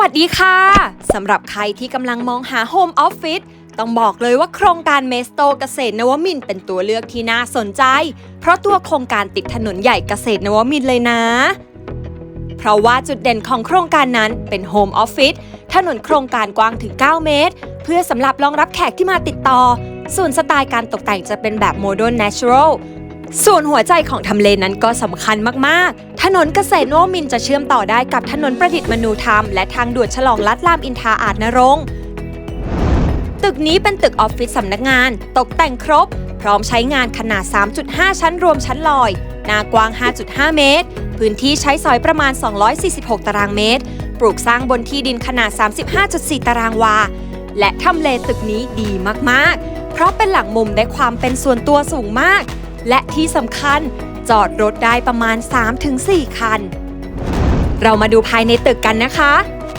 วัสดีค่ะสำหรับใครที่กำลังมองหาโฮมออฟฟิศต้องบอกเลยว่าโครงการเมสโตเกษตรนวมินเป็นตัวเลือกที่น่าสนใจ เพราะตัวโครงการติดถนนใหญ่เกษตรนวมินเลยนะ เพราะว่าจุดเด่นของโครงการนั้นเป็นโฮมออฟฟิศถนนโครงการกว้างถึง 9 เมตร เพื่อสำหรับรองรับแขกที่มาติดต่อ ส่วนสไตล์การตกแต่งจะเป็นแบบโมเดิร์นเนเชอรัล ส่วนหัวใจของทำเลนั้นก็สำคัญมาก ๆ ถนนเกษตรนวมินจะเชื่อมต่อได้กับถนนประดิษฐ์มนูธรรม และทางด่วนฉลองลัดรามอินทราอาจนรงตึกนี้เป็นตึกออฟฟิศสำนักงาน ตกแต่งครบ พร้อมใช้งานขนาด 3.5 ชั้นรวมชั้นลอย หน้ากว้าง 5.5 เมตร พื้นที่ใช้สอยประมาณ 246 ตารางเมตร ปลูกสร้างบนที่ดินขนาด 35.4 ตารางวา และทำเลตึกนี้ดีมาก ๆ เพราะเป็นหลังมุมได้ความเป็นส่วนตัวสูงมาก และที่สำคัญจอดรถได้ประมาณ 3-4 คัน เรามาดูภายในตึกกันนะคะ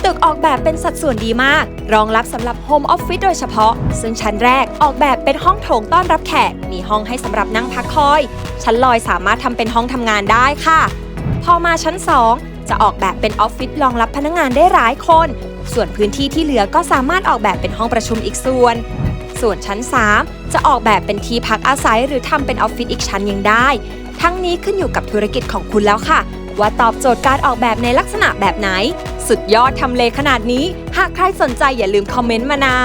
ตึกออกแบบเป็นสัดส่วนดีมาก รองรับสำหรับโฮมออฟฟิศโดยเฉพาะ ซึ่งชั้นแรกออกแบบเป็นห้องโถงต้อนรับแขก มีห้องให้สำหรับนั่งพักคอย ชั้นลอยสามารถทำเป็นห้องทำงานได้ค่ะ พอมาชั้น 2 จะออกแบบเป็นออฟฟิศรองรับพนักงานได้หลายคน ส่วนพื้นที่ที่เหลือก็สามารถออกแบบเป็นห้องประชุมอีกส่วน ส่วนชั้น 3 จะออกแบบเป็นที่พักอาศัยหรือทำเป็นออฟฟิศอีกชั้นยังได้ ทั้งนี้ขึ้นอยู่กับธุรกิจของคุณแล้วค่ะ ว่าตอบโจทย์การออกแบบในลักษณะแบบไหน สุดยอดทำเลขนาดนี้ หากใครสนใจอย่าลืมคอมเมนต์มานะ